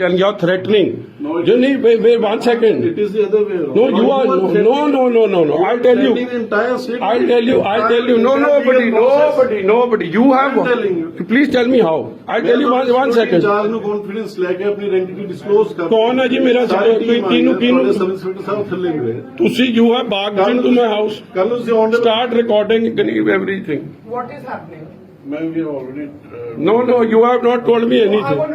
and you're threatening. No, it you is- need wait, wait one second. It is the other way around. No, you are no, threatening- no, no, no, no, no. I'll tell you. threatening the entire city. I'll tell you. I'll tell you. No, Entire nobody, legal process. nobody, nobody. You have. I'm telling you. Please tell me how. I'll tell you one, one second. Charge ਨੂੰ confidence ਲੈ ਕੇ ਆਪਣੀ ਆਇਡੈਂਟੀ disclose ਕਰ ਕੌਣ ਹੈ ਜੀ ਮੇਰਾ ਸਾਰੀ ਕੋਈ- team ਆ ਕਿਹਨੂੰ- ਗਈ, ਕਿਹਨੂੰ- ਤੁਹਾਡੇ ਸਬ ਇੰਸਪੈਕਟਰ ਸਾਹਿਬ ਥੱਲੇ ਮਿਲੇ ਤੁਸੀਂ you have barged into my house. ਕੱਲ ਨੂੰ ਤੁਸੀਂ ਆਨ Start recording everything. What is happening? ਮੈਂ ਵੀ already No, no, you have not told me I anything. want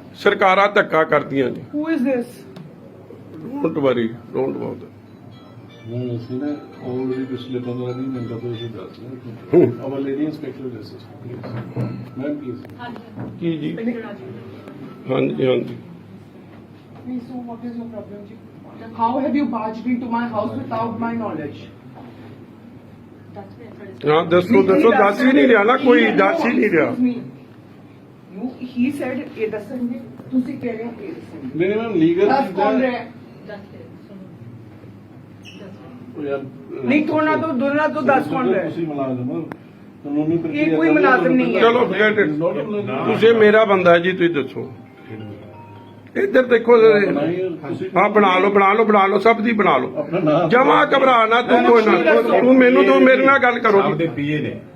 ਸਰਕਾਰਾਂ ਧੱਕਾ ਕਰਦੀਆਂ ਨੇ Who is this? Don't worry don't about ਨਹੀਂ ਅਸੀਂ ਨਾ ਆਲਰੇਡੀ ਪਿਛਲੇ 15 20 ਮਿੰਟਾਂ ਤੋਂ ਇਹ ਦੱਸ ਰਹੇ ਹਾਂ our lady inspector justice please ma'am please ਕੀ ਜੀ ਹਾਂਜੀ ਹਾਂਜੀ Please, so what is your problem? ji? How have you barged into my house without my knowledge? ਹਾਂ ਦੱਸੋ ਦੱਸੋ ਦੱਸ ਹੀ ਨਹੀਂ ਰਿਹਾ ਨਾ ਕੋਈ ਦੱਸ ਹੀ ਨਹੀਂ ਰਿਹਾ Excuse me. You, he said, ਇਹ ਦੱਸਣਗੇ ਤੁਸੀਂ ਕਹਿ ਰਹੇ ਹੋ ਇਹ ਦੱਸਣਗੇ. ਨਹੀਂ ਨਹੀਂ ਮੈਮ ਲੀਗਲ ਦੱਸ ਕੌਣ ਰਿਹਾ ਹੈ? ਯਾਰ ਨਹੀਂ ਤੋੜਨਾ ਤੋਂ ਦੋਨਾਂ ਤੋਂ ਦੱਸ ਕੌਣ ਰਿਹਾ ਹੈ? ਤੁਸੀਂ ਮੁਲਾਜ਼ਮ ਹੋ। ਕਾਨੂੰਨੀ ਪ੍ਰਕਿਰਿਆ ਇਹ ਕੋਈ ਮੁਲਾਜ਼ਮ ਨਹੀਂ ਹੈ। ਚਲੋ it. ਤੁਸੀਂ ਮੇਰਾ ਬੰਦਾ ਹੈ ਜੀ ਤੁਸੀਂ ਦੱਸੋ। ਇੱਧਰ ਦੇਖੋ ਹਾਂ ਬਣਾ ਲਓ ਬਣਾ ਲਓ ਬਣਾ ਲਓ ਸਭ ਦੀ ਬਣਾ ਲਓ। ਜਮਾ ਘਬਰਾ ਨਾ ਤੂੰ ਕੋਈ ਨਾ ਤੂੰ ਮੈਨੂੰ ਤੂੰ ਮੇਰੇ ਨਾਲ ਗੱਲ ਕਰੋ। ਆਪਦੇ ਪੀਏ ਨੇ।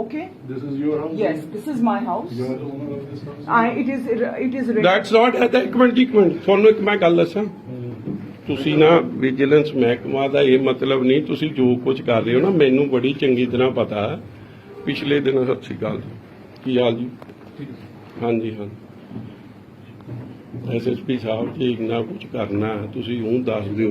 Okay. This is your house Yes, this is my house. You are the owner of this house I. It is. It is. That's not at ਇੱਕ ਮਿੰਟ ਇੱਕ ਮਿੰਟ ਤੁਹਾਨੂੰ ਇੱਕ ਮੈਂ ਗੱਲ ਦੱਸਾਂ ਤੁਸੀਂ ਨਾ ਵਿਜੀਲੈਂਸ ਮਹਿਕਮਾ ਦਾ ਇਹ ਮਤਲਬ ਨਹੀਂ ਤੁਸੀਂ ਜੋ ਕੁਝ ਕਰ ਰਹੇ ਹੋ ਨਾ ਮੈਨੂੰ ਬੜੀ ਚੰਗੀ ਤਰ੍ਹਾਂ ਪਤਾ ਹੈ ਪਿਛਲੇ ਦਿਨ ਸਤਿ ਸ਼੍ਰੀ ਅਕਾਲ ਜੀ ਕੀ ਹਾਲ ਜੀ ਹਾਂਜੀ ਹਾਂ ਐਸਐਸਪੀ ਸਾਹਿਬ ਜੀ ਇੰਨਾ ਕੁਝ ਕਰਨਾ ਹੈ, ਤੁਸੀਂ ਉਹ ਦੱਸ ਦਿਓ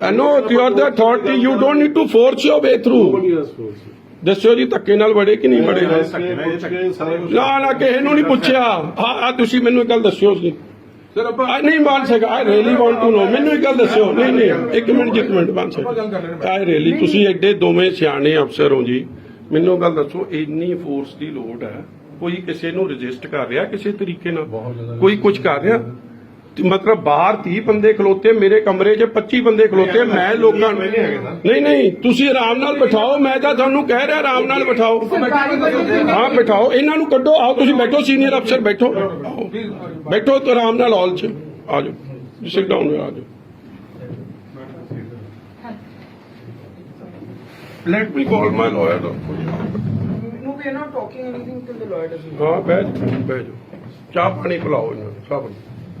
I know you are the authority. You don't need to force your way through. Nobody has force ਦੱਸੋ ਜੀ ਧੱਕੇ ਨਾਲ ਵੜੇ ਕਿ ਨਹੀਂ ਵੜੇ? ਨਾ ਨਾ ਕਿਸੇ ਨੂੰ ਨਹੀਂ ਪੁੱਛਿਆ। ਆ ਤੁਸੀਂ ਮੈਨੂੰ ਇੱਕ ਗੱਲ ਦੱਸਿਓ ਜੀ। ਸਰ ਆਪਾਂ ਨਹੀਂ ਬਣ ਸਕਾ I really want to know ਮੈਨੂੰ ਇੱਕ ਗੱਲ ਦੱਸਿਓ। ਨਹੀਂ ਨਹੀਂ ਇੱਕ ਮਿੰਟ ਜੀ, ਇੱਕ ਮਿੰਟ ਬਣ ਸਕਾ ਆਈ ਰੀਲੀ ਤੁਸੀਂ ਐਡੇ ਦੋਵੇਂ ਸਿਆਣੇ ਅਫਸਰ ਹੋ ਜੀ। ਮੈਨੂੰ ਗੱਲ ਦੱਸੋ ਇੰਨੀ ਫੋਰਸ ਦੀ ਲੋੜ ਹੈ। ਕੋਈ ਕਿਸੇ ਨੂੰ ਰਜਿਸਟ ਕਰ ਰਿਹਾ ਕਿਸੇ ਤਰੀਕੇ ਨਾਲ? ਕੋਈ ਕੁਝ ਕਰ ਰਿਹਾ? ਮਤਲਬ ਬਾਹਰ 30 ਬੰਦੇ ਖਲੋਤੇ ਮੇਰੇ ਕਮਰੇ 'ਚ 25 ਬੰਦੇ ਖਲੋਤੇ ਮੈਂ ਲੋਕਾਂ ਨੂੰ ਨਹੀਂ ਨਹੀਂ ਤੁਸੀਂ ਆਰਾਮ ਨਾਲ ਬਿਠਾਓ ਮੈਂ ਤਾਂ ਤੁਹਾਨੂੰ ਕਹਿ ਰਿਹਾ ਆਰਾਮ ਨਾਲ ਬਿਠਾਓ। ਹਾਂ ਬਿਠਾਓ ਇਹਨਾਂ ਨੂੰ ਕੱਢੋ ਆਓ ਤੁਸੀਂ ਬੈਠੋ ਸੀਨੀਅਰ ਅਫਸਰ ਬੈਠੋ। ਬੈਠੋ ਤੇ ਆਰਾਮ ਨਾਲ ਹਾਲ 'ਚ ਆ ਜਾਓ ਸਿਟ ਡਾਊਨ ਆ ਜਾਓ। Let me call my lawyer No, we are not talking anything till the lawyer doesn't. ਹਾਂ ਬਹਿ ਜਾਓ। ਚਾਹ ਪਾਣੀ ਪਿਲਾਓ ਇਹਨਾਂ ਨੂੰ ਸਭ ਨੂੰ।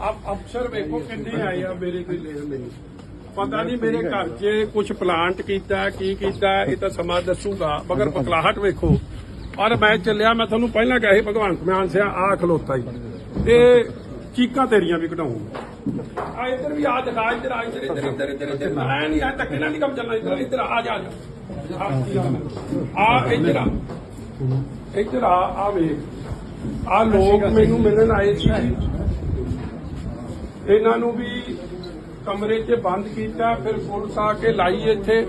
ਆਪ ਅਫਸਰ ਵੇਖੋ ਕਿੰਨੇ ਆਏ ਆ ਮੇਰੇ ਕੋਲ। ਨਹੀਂ ਪਤਾ ਨਹੀਂ ਮੇਰੇ ਘਰ 'ਚ ਕੁਝ ਪਲਾਂਟ ਕੀਤਾ ਕੀ ਕੀਤਾ ਇਹ ਤਾਂ ਸਮਾਂ ਦੱਸੂਗਾ ਮਗਰ ਬਕਲਾਹਟ ਵੇਖੋ। ਔਰ ਮੈਂ ਚੱਲਿਆ ਮੈਂ ਤੁਹਾਨੂੰ ਪਹਿਲਾਂ ਕਿਹਾ ਸੀ ਭਗਵਾਨ ਮਾਨ ਸਿਆ ਆ ਖਲੋਤਾ ਹੀ ਤੇ ਚੀਕਾਂ ਤੇਰੀਆਂ ਵੀ ਕਢਾਉਂਗਾ ਆ ਇੱਧਰ ਵੀ ਆ ਦਿਖਾ ਇੱਧਰ ਆ ਇੱਧਰ ਇੱਧਰ। ਇੱਧਰ ਇੱਧਰ ਇੱਧਰ। ਮੈਂ ਨਹੀਂ ਆ ਧੱਕੇ ਨਾਲ ਨਹੀਂ ਕੰਮ ਚੱਲਣਾ ਇੱਧਰ ਇੱਧਰ ਆ ਜਾ ਆ ਜਾ। ਆ ਇੱਧਰ ਆ। ਇੱਧਰ ਆ ਆ ਵੇਖ। ਆ ਲੋਕ ਮੈਨੂੰ ਮਿਲਣ ਆਏ ਸੀ। ਇਹਨਾਂ ਨੂੰ ਵੀ ਕਮਰੇ 'ਚ ਬੰਦ ਕੀਤਾ ਫਿਰ ਪੁਲਿਸ ਆ ਕੇ ਲਾਈ ਇੱਥੇ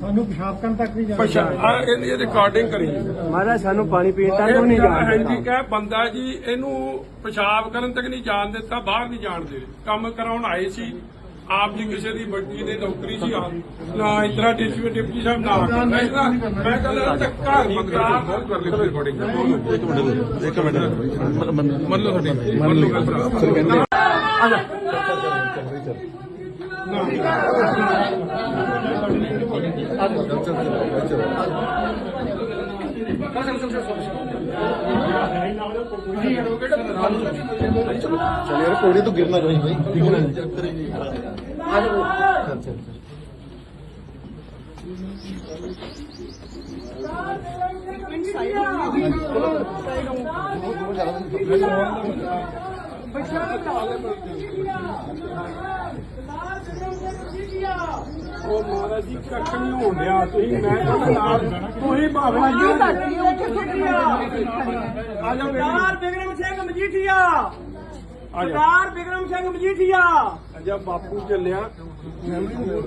ਸਾਨੂੰ ਪਿਸ਼ਾਬ ਕਰਨ ਤੱਕ ਨਹੀਂ ਪਛਾ ਆ ਇਹਦੀ ਰਿਕਾਰਡਿੰਗ ਕਰੀ ਮਹਾਰਾਜ ਸਾਨੂੰ ਪਾਣੀ ਪੀਣ ਤੱਕ ਨਹੀਂ ਜਾਣ ਹਾਂਜੀ ਕਹੇ ਬੰਦਾ ਜੀ ਇਹਨੂੰ ਪਿਸ਼ਾਬ ਕਰਨ ਤੱਕ ਨਹੀਂ ਜਾਣ ਦਿੱਤਾ ਬਾਹਰ ਨਹੀਂ ਜਾਣ ਦੇ ਕੰਮ ਕਰਾਉਣ ਆਏ ਸੀ ਆਪ ਜੀ ਕਿਸੇ ਦੀ ਵੱਡੀ ਦੇ ਨੌਕਰੀ ਸੀ ਨਾ ਇਤਰਾ ਡਿਪਟੀ ਡਿਪਟੀ ਸਾਹਿਬ ਨਾ ਮੈਂ ਕਹਿੰਦਾ ਧੱਕਾ ਮਕਰਾ ਕਰ ਲਈ ਰਿਕਾਰਡਿੰਗ ਇੱਕ ਮਿੰਟ ਇੱਕ ਮਿੰਟ ਮੰਨ ਲਓ ਤੁਹਾਡੀ ਮੰਨ ਲਓ ਆ ਜਾ ਚਲ ਯਾਰ ਕੋੜੀ ਤੋਂ ਗਿਰਨਾ ਨਹੀਂ ਭਾਈ ਗਿਰਨਾ ਨਹੀਂ ਆ ਜਾ ਚਲ ਚਲ ਸਾਈਡ ਹੋ ਗਈ ਸਾਈਡ ਹੋ ਗਈ ਬੱਚਿਆਂ ਨੂੰ ਢਾਲ ਤੁਸੀਂ ਮੈਂ ਤੁਸੀਂ ਭਾਵਨਾ ਬਿਕਰਮ ਸਿੰਘ ਮਜੀਠੀਆ। ਸਰਦਾਰ ਬਿਕਰਮ ਸਿੰਘ ਮਜੀਠੀਆ। ਅਜਾ ਬਾਪੂ ਚੱਲਿਆ।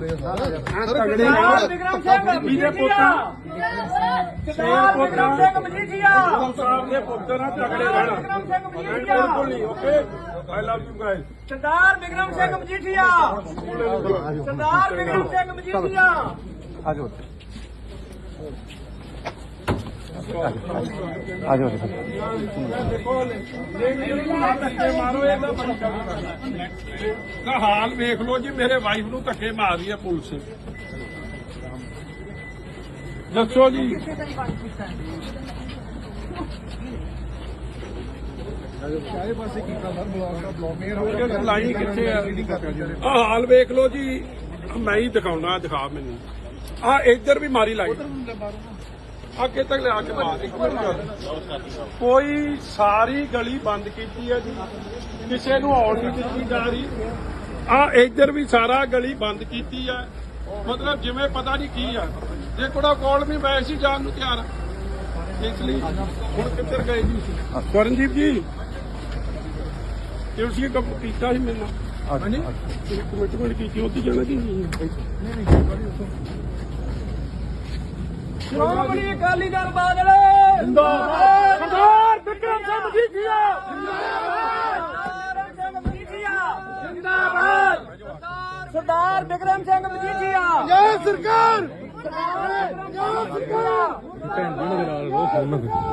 ਸਰਦਾਰ ਬਿਕਰਮ ਸਿੰਘ ਮਜੀਠੀਆ ਸਰਦਾਰ ਬਿਕਰਮ ਸਿੰਘ ਮਜੀਠੀਆ ਸਾਹਿਬ ਦੇ ਪੁੱਤਰ ਆ ਤਗੜੇ ਰਹਿਣਾ ਐਂਡ ਬਿਲਕੁਲ ਨਹੀਂ okay I love you guys Sardar Bikram Singh Majithia Sardar Bikram Singh Majithia ਦੇਖੋ ਧੱਕੇ ਮਾਰੋ ਦਾ ਹਾਲ ਵੇਖ ਲਓ ਜੀ, ਮੇਰੇ ਵਾਈਫ ਨੂੰ ਧੱਕੇ ਮਾਰ ਰਹੀ ਹੈ ਪੁਲਿਸ। ਦੱਸੋ ਜੀ। ਲਾਈ ਕਿੱਥੇ ਆ? ਆਹ ਹਾਲ ਵੇਖ ਲਓ ਜੀ। ਮੈਂ ਹੀ ਦਿਖਾਉਣਾ, ਦਿਖਾ ਮੈਨੂੰ। ਆ ਇੱਧਰ ਵੀ ਮਾਰੀ ਲਾਈ ਕਿੱਥੇ ਤੱਕ ਲਿਆ ਕੇ ਮਾਰ ਇੱਕ ਮਿੰਟ ਗੱਲ। ਕੋਈ ਸਾਰੀ ਗਲੀ ਬੰਦ ਕੀਤੀ ਹੈ ਜੀ। ਕਿਸੇ ਨੂੰ ਆਉਣ ਨਹੀਂ ਦਿੱਤੀ ਜਾ ਰਹੀ। ਆ ਇੱਧਰ ਵੀ ਸਾਰਾ ਗਲੀ ਬੰਦ ਕੀਤੀ ਹੈ। ਮਤਲਬ ਜਿਵੇਂ ਪਤਾ ਨਹੀਂ ਕੀ ਆ। ਜੇ ਕੋੜਾ ਕੋਲ ਵੀ ਮੈਂ ਸੀ ਜਾਣ ਨੂੰ ਤਿਆਰ ਆ। ਇਸ ਲਈ ਹੁਣ ਕਿੱਧਰ ਗਏ ਜੀ ਕਰਨਜੀਤ ਜੀ। ਤੁਸੀਂ ਕੰਮ ਕੀਤਾ ਸੀ ਮੈਨੂੰ ਕਮਿਟਮੈਂਟ ਕੀਤੀ ਉਹਦੀ ਜਾਣਾ ਕੀ? ਸ਼੍ਰੋਮਣੀ ਅਕਾਲੀ ਦਲ ਬਾਦਲ। ਜਿੰਦਾਬਾਦ। ਸਰਦਾਰ ਵਿਕਰਮ ਸਿੰਘ ਮਜੀਠੀਆ। ਜਿੰਦਾਬਾਦ ਸਿੰਘ ਮਜੀਠੀਆ। ਜਿੰਦਾਬਾਦ। ਸਰਦਾਰ ਵਿਕਰਮ ਸਿੰਘ ਮਜੀਠੀਆ। ਜੈ ਸਰਕਾਰ। ਜੈ ਸਰਕਾਰ।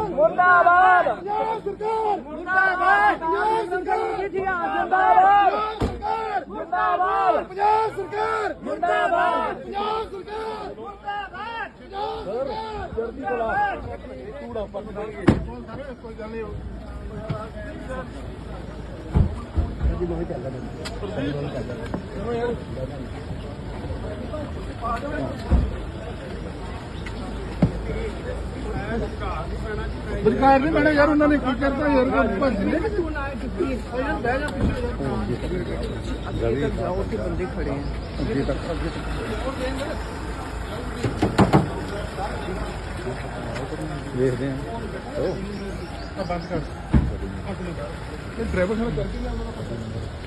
ਮੁਰਦਾਬਾਦ। ਜੈ ਸਰਕਾਰ। ਮੁਰਦਾਬਾਦ। ਜੈ ਸਰਕਾਰ। ਮਜੀਠੀਆ ਜਿੰਦਾਬਾਦ। ਮੁਰਦਾਬਾਦ। ਪੰਜਾਬ ਸਰਕਾਰ। ਮੁਰਦਾਬਾਦ। ਪੰਜਾਬ ਸਰਕਾਰ। ਮੁਰਦਾਬਾਦ ਸਰਕਾਰ ਨੇ ਮੈਡਮ ਯਾਰ ਉਹਨਾਂ ਨੇ ਕੀ ਕਰਤਾ ਯਾਰ? ਭੱਜ ਲੈ ਵੇਖਦੇ ਆ ਬੰਦ ਕਰ। ਡਰਾਈਵਰ ਨਾਲ ਕਰਕੇ ਲਿਆ ਉਹਨਾਂ